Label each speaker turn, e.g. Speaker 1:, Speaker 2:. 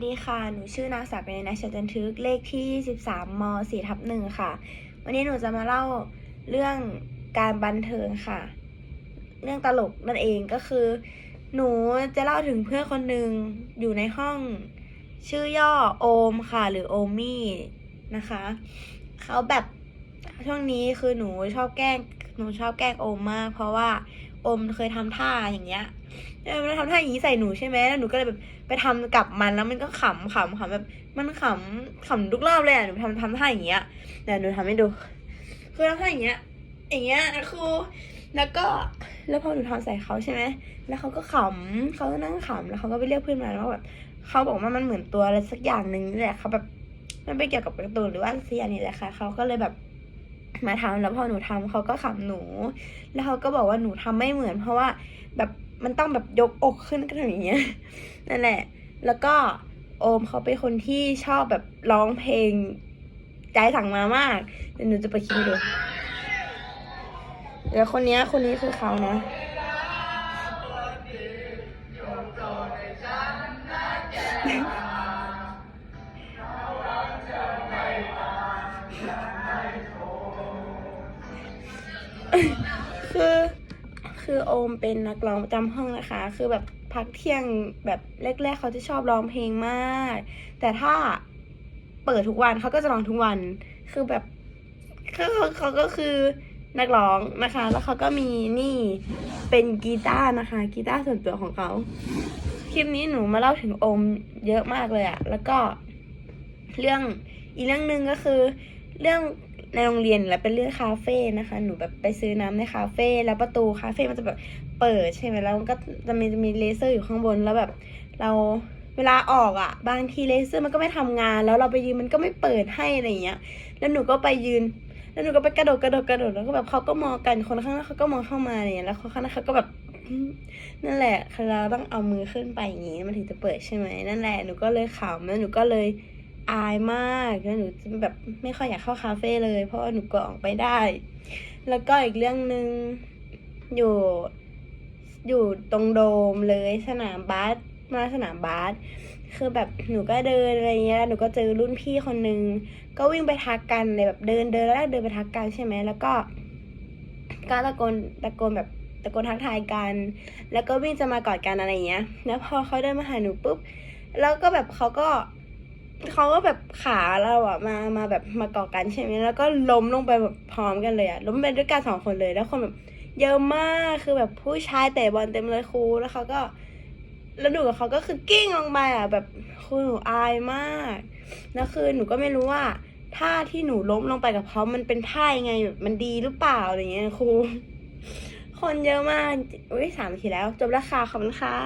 Speaker 1: สวัสดีค่ะ หนูชื่อนางสาวเป็นนัชจันทึก เลขที่ 13ม4ทับหนึ่งค่ะ วันนี้หนูจะมาเล่าเรื่องการบันเทิงค่ะ เรื่องตลกนั่นเองก็คือ หนูจะเล่าถึงเพื่อนคนหนึ่งอยู่ในห้องชื่อย่อโอมค่ะ หรือโอมี่นะคะ เขาแบบช่วงนี้คือหนูชอบแกล้ง หนูชอบแกล้งโอมมาก เพราะว่าโอมเคยทำท่าอย่างเงี้ยเออมันทำท่าอย่างนี้ใส่หนูใช่ไหมแล้วหนูก็เลยแบบไปทำกับมันแล้วมันก็ขำขำขำแบบมันขำขำทุกรอบเลยอะหนูทำทำท่าอย่างเงี้ยเดี๋ยวหนูทำให้ดู คือทำท่าอย่างเงี้ย อย่างเงี้ยนะครูแล้วก็แล้วพอหนูทำใส่เขาใช่ไหมแล้วเขาก็ขำเขาก็นั่งขำแล้วเขาก็ไปเรียกเพื่อนมาแล้วแบบเขาบอกว่ามันเหมือนตัวอะไรสักอย่างหนึ่งนี่แหละเขาแบบมันเป็นเกี่ยวกับการ์ตูนหรือว่าอะไรสักอย่านี่แหละค่ะเขาก็เลยแบบ มาทำแล้วพอหนูทำเขาก็ขำหนู แล้วเขาก็บอกว่าหนูทำไม่เหมือน เพราะว่าแบบมันต้องแบบยกอกขึ้นกันอย่างเงี้ยนั่นแหละ แล้วก็โอมเขาเป็นคนที่ชอบแบบร้องเพลงใจสั่งมามากเดี๋ยวหนูจะไปคิดดูเดี๋ยวคนนี้คนนี้คือเขานะ คือคือโอมเป็นนักร้องประจำห้องนะคะ คือแบบพักเที่ยงแบบแรก ๆ เขาจะชอบร้องเพลงมาก แต่ถ้าเปิดทุกวันเขาก็จะร้องทุกวัน คือแบบเขาเขาเขาก็คือนักร้องนะคะ แล้วเขาก็มีนี่เป็นกีตาร์นะคะ กีตาร์ส่วนตัวของเขา คลิปนี้หนูมาเล่าถึงโอมเยอะมากเลยอะแล้วก็เรื่องอีกเรื่องหนึ่งก็คือ เรื่อง ในโรงเรียนและเป็นเรื่องคาเฟ่นะคะ หนูแบบไปซื้อน้ำในคาเฟ่แล้วประตูคาเฟ่มันจะแบบเปิดใช่ไหมแล้วมันก็จะมีจะมีเลเซอร์อยู่ข้างบนแล้วแบบ เราเวลาออกอะ่ะ บางทีเลเซอร์มันก็ไม่ทำงาน แล้วเราไปยืนมันก็ไม่เปิดให้อะไรเงี้ย แล้วหนูก็ไปยืน แล้วหนูก็ไปกระโดดกระโดดกระโดดแล้วก็แบบเขาก็มองกันคนข้างหน้าเขาก็มองเข้ามาเนี่ยแล้วคนข้างหน้าเขาก็แบบนั่นแหละคือเราต้องเอามือขึ้นไปอย่างงี้มันถึงจะเปิดใช่ไหมนั่นแหละหนูก็เลยขำแล้วหนูก็เลย อายมากแล้วหนูแบบไม่ค่อยอยากเข้าคาเฟ่เลย เพราะว่าหนูกลัวออกไปได้ แล้วก็อีกเรื่องหนึ่งอยู่อยู่ตรงโดมเลยสนามบาสมาสนามบาสคือแบบหนูก็เดินอะไรเงี้ยหนูก็เจอรุ่นพี่คนนึง ก็วิ่งไปทักกันเลยแบบเดินเดินแล้วเดินไปทักกันใช่ไหมแล้วก็ก็ตะโกนตะโกนแบบตะโกนทักทายกัน แล้วก็วิ่งจะมากอดกันอะไรเงี้ย แล้วพอเขาเดินมาหาหนูปุ๊บ แล้วก็แบบเขาก็ เขาก็แบบขาเราอะมามาแบบมาเกอดกันใช่ไหมแล้วก็ล้มลงไปแบบพร้อมกันเลยอะล้มไปด้วยกันสองคนเลยแล้วคนแบบเยอะมากคือแบบผู้ชายเตะบอลเต็มเลยครูแล้วเขาก็แล้วหนูกับเขาก็คือกิ้งลงไปอะแบบคือหนูอายมากแล้วคือหนูก็ไม่รู้ว่าท่าที่หนูล้มลงไปกับเขามันเป็นท่ายังไงแบบมันดีหรือเปล่าอะไรเงี้ยครูคนเยอะมากอุ้ยสามนาทีแล้ว จบแล้วค่ะขอบคุณค่ะ